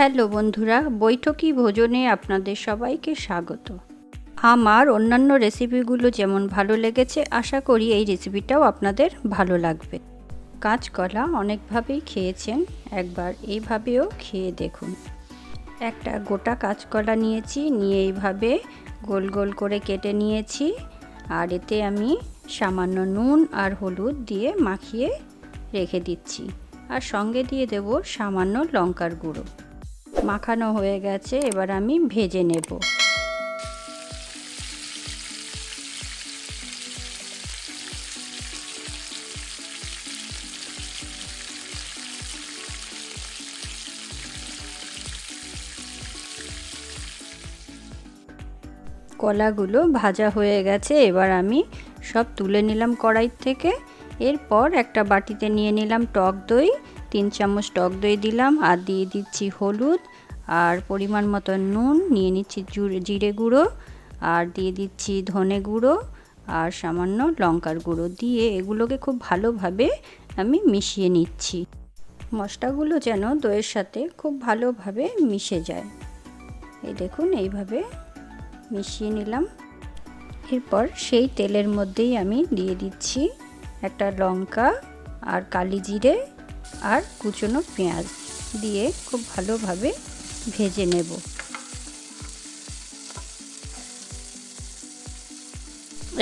Hello বন্ধুরা, বৈঠকি ভোজনে আপনাদের সবাইকে স্বাগত। আমার অন্যান্য রেসিপিগুলো যেমন ভালো লেগেছে, আশা করি এই রেসিপিটাও আপনাদের ভালো লাগবে। কাঁচকলা অনেকভাবেই খেয়েছেন, একবার এইভাবেও খেয়ে দেখুন। একটা গোটা কাঁচকলা নিয়েছি, নিয়ে এইভাবে গোল গোল করে কেটে নিয়েছি, আর এতে আমি সামান্য নুন আর হলুদ দিয়ে মাখিয়ে রেখে দিচ্ছি। আর সঙ্গে দিয়ে দেব সামান্য লঙ্কার গুঁড়ো। মাখানো হয়ে গেছে, এবার আমি ভেজে নেব। কলাগুলো ভাজা হয়ে গেছে, এবার আমি সব তুলে নিলাম কড়াই থেকে। এরপর একটা বাটিতে নিয়ে নিলাম টক দই তিন চামচ টক দই দিলাম আর দিয়ে দিচ্ছি হলুদ আর পরিমাণ মতো নুন, নিয়ে নিচ্ছি জিরে গুঁড়ো আর দিয়ে দিচ্ছি ধনে গুঁড়ো আর সামান্য লঙ্কার গুঁড়ো দিয়ে এগুলোকে খুব ভালোভাবে আমি মিশিয়ে নিচ্ছি। মশলাগুলো যেন দইয়ের সাথে খুব ভালোভাবে মিশে যায়। এই দেখুন, এইভাবে মিশিয়ে নিলাম। এরপর সেই তেলের মধ্যেই আমি দিয়ে দিচ্ছি একটা লঙ্কা আর কালি জিরে আর কুচনো পেঁয়াজ দিয়ে খুব ভালোভাবে ভেজে নেব।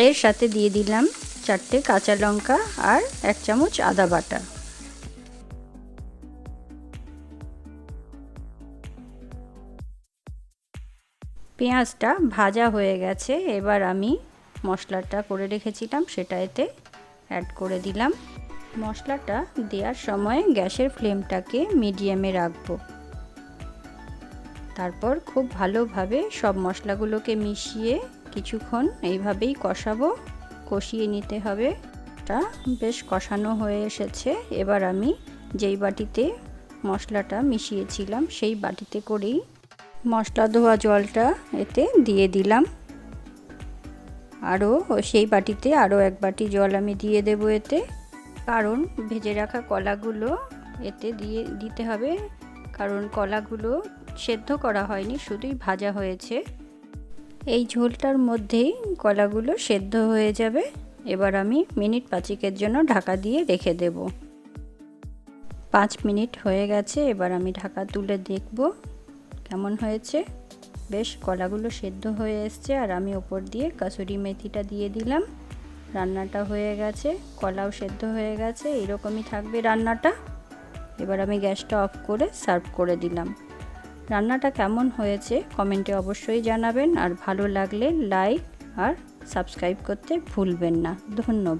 এর সাথে দিয়ে দিলাম চারটে কাঁচা লঙ্কা আর এক চামচ আদা বাটা। পেঁয়াজটা ভাজা হয়ে গেছে, এবার আমি মশলাটা করে রেখেছিলাম, সেটা এতে অ্যাড করে দিলাম। মশলাটা দেওয়ার সময় গ্যাসের ফ্লেমটাকে মিডিয়ামে রাখব। তারপর খুব ভালোভাবে সব মশলাগুলোকে মিশিয়ে কিছুক্ষণ এইভাবেই কষাবো। কষিয়ে নিতে হবে। তা বেশ কষানো হয়ে এসেছে। এবার আমি যেই বাটিতে মশলাটা মিশিয়েছিলাম সেই বাটিতে করেই মশলা ধোয়া জলটা এতে দিয়ে দিলাম। আরও সেই বাটিতে আরও এক বাটি জল আমি দিয়ে দেব এতে। কারণ ভেজে রাখা কলাগুলো এতে দিয়ে দিতে হবে। কারণ কলাগুলো সেদ্ধ করা হয়নি, শুধুই ভাজা হয়েছে। এই ঝোলটার মধ্যেই কলাগুলো সেদ্ধ হয়ে যাবে। এবার আমি মিনিট পাঁচিকের জন্য ঢাকা দিয়ে রেখে দেব। পাঁচ মিনিট হয়ে গেছে, এবার আমি ঢাকা তুলে দেখব কেমন হয়েছে। বেশ, কলাগুলো সেদ্ধ হয়ে এসছে, আর আমি ওপর দিয়ে কাসুরি মেথিটা দিয়ে দিলাম। রান্নাটা হয়ে গেছে, কলাও সেদ্ধ হয়ে গেছে, এরকমই থাকবে রান্নাটা। এবার আমি গ্যাসটা অফ করে সার্ভ করে দিলাম। রান্নাটা কেমন হয়েছে কমেন্টে অবশ্যই জানাবেন, আর ভালো লাগলে লাইক আর সাবস্ক্রাইব করতে ভুলবেন না। ধন্যবাদ।